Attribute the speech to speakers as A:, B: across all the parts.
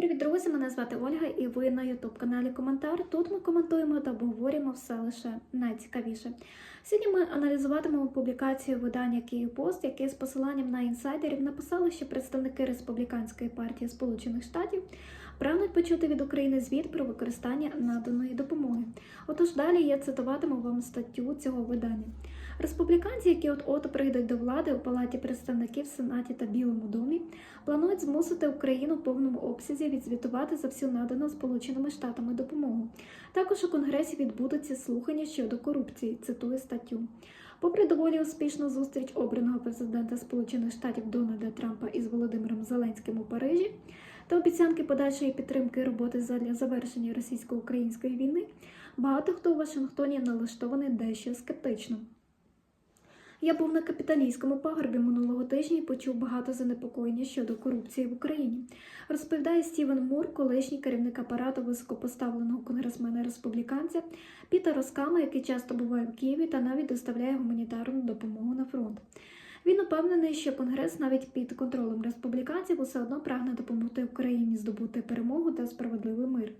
A: Привіт, друзі! Мене звати Ольга, і ви на youtube каналі Коментар. Тут ми коментуємо та обговорюємо все лише найцікавіше. Сьогодні ми аналізуватимемо публікацію видання «Київпост», яке з посиланням на інсайдерів написали, що представники республіканської партії Сполучених Штатів прагнуть почути від України звіт про використання наданої допомоги. Отож, далі я цитуватиму вам статтю цього видання. Республіканці, які от от прийдуть до влади у палаті представників, Сенаті та Білому домі, планують змусити Україну в повному обсязі відзвітувати за всю надану Сполученими Штатами допомогу. Також у Конгресі відбудуться слухання щодо корупції. Цитую статтю. Попри доволі успішну зустріч обраного президента Сполучених Штатів Дональда Трампа із Володимиром Зеленським у Парижі та обіцянки подальшої підтримки роботи задля завершення російсько-української війни, багато хто у Вашингтоні налаштований дещо скептично. Я був на капіталійському пагорбі минулого тижня і почув багато занепокоєння щодо корупції в Україні. Розповідає Стівен Мур, колишній керівник апарату високопоставленого конгресмена республіканця Піта Роскама, який часто буває в Києві та навіть доставляє гуманітарну допомогу на фронт. Він упевнений, що Конгрес навіть під контролем республіканців усе одно прагне допомогти Україні здобути перемогу та справедливий мир.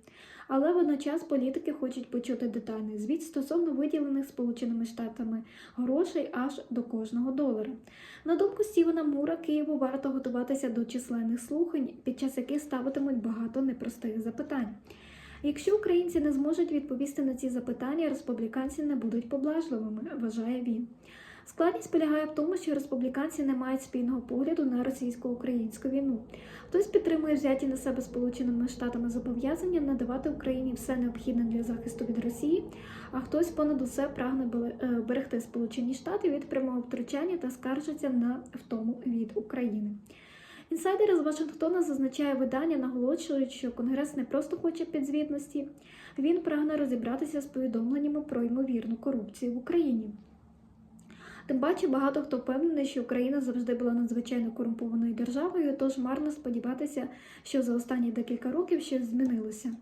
A: Але водночас політики хочуть почути детальний звіт стосовно виділених Сполученими Штатами грошей аж до кожного долара. На думку Стівена Мура, Києву варто готуватися до численних слухань, під час яких ставитимуть багато непростих запитань. Якщо українці не зможуть відповісти на ці запитання, республіканці не будуть поблажливими, вважає він. Складність полягає в тому, що республіканці не мають спільного погляду на російсько-українську війну. Хтось підтримує взяті на себе Сполученими Штатами зобов'язання надавати Україні все необхідне для захисту від Росії, а хтось понад усе прагне берегти Сполучені Штати від прямого втручання та скаржиться на втому від України. Інсайдери з Вашингтона зазначає видання, наголошують, що Конгрес не просто хоче підзвітності, він прагне розібратися з повідомленнями про ймовірну корупцію в Україні. Тим паче багато хто впевнений, що Україна завжди була надзвичайно корумпованою державою, тож марно сподіватися, що за останні декілька років щось змінилося.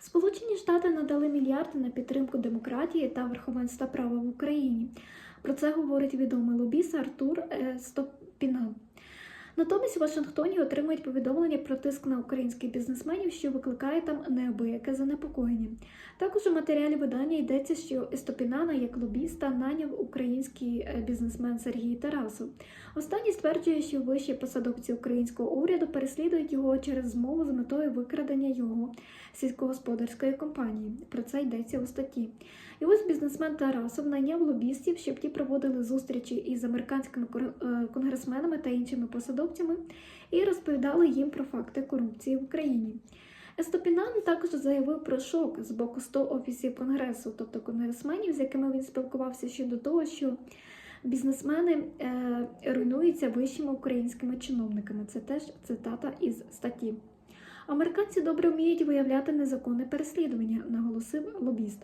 A: Сполучені Штати надали мільярди на підтримку демократії та верховенства права в Україні. Про це говорить відомий лобіст Артур Стопінан. Натомість у Вашингтоні отримують повідомлення про тиск на українських бізнесменів, що викликає там неабияке занепокоєння. Також у матеріалі видання йдеться, що Естопінана як лобіста наняв український бізнесмен Сергій Тарасов. Останній стверджує, що вищі посадовці українського уряду переслідують його через змову з метою викрадення його сільськогосподарської компанії. Про це йдеться у статті. І ось бізнесмен Тарасов найняв лобістів, щоб ті проводили зустрічі із американськими конгресменами та іншими посадовцями і розповідали їм про факти корупції в Україні. Естопінан також заявив про шок з боку 100 офісів конгресу, тобто конгресменів, з якими він спілкувався щодо того, що бізнесмени е, руйнуються вищими українськими чиновниками. Це теж цитата із статті. Американці добре вміють виявляти незаконне переслідування, наголосив лобіст.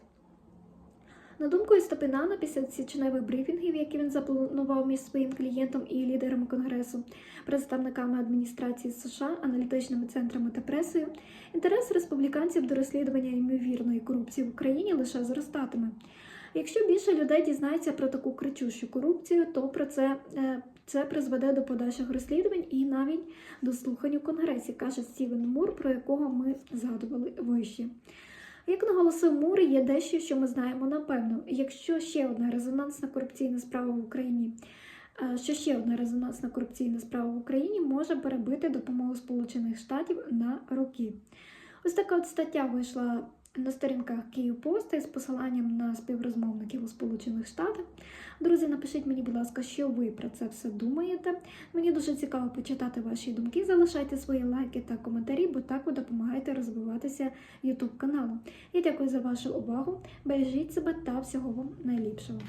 A: На думку Істопінана, після січневих брифінгів, які він запланував між своїм клієнтом і лідерами конгресу, представниками адміністрації США, аналітичними центрами та пресою, інтерес республіканців до розслідування ймовірної корупції в Україні лише зростатиме. Якщо більше людей дізнається про таку кричущу корупцію, то про це це призведе до подальших розслідувань і навіть до слухань у конгресі, каже Стівен Мур, про якого ми згадували вище. Як наголосив Мури, є дещо, що ми знаємо напевно. Якщо ще одна резонансна корупційна справа в Україні, що ще одна резонансна корупційна справа в Україні може перебити допомогу Сполучених Штатів на роки. Ось така от стаття вийшла на сторінках Київпоста з посиланням на співрозмовників у Сполучених Штатах. Друзі, напишіть мені, будь ласка, що ви про це все думаєте. Мені дуже цікаво почитати ваші думки. Залишайте свої лайки та коментарі, бо так ви допомагаєте розвиватися YouTube каналу. Я дякую за вашу увагу. Бережіть себе та всього вам найліпшого.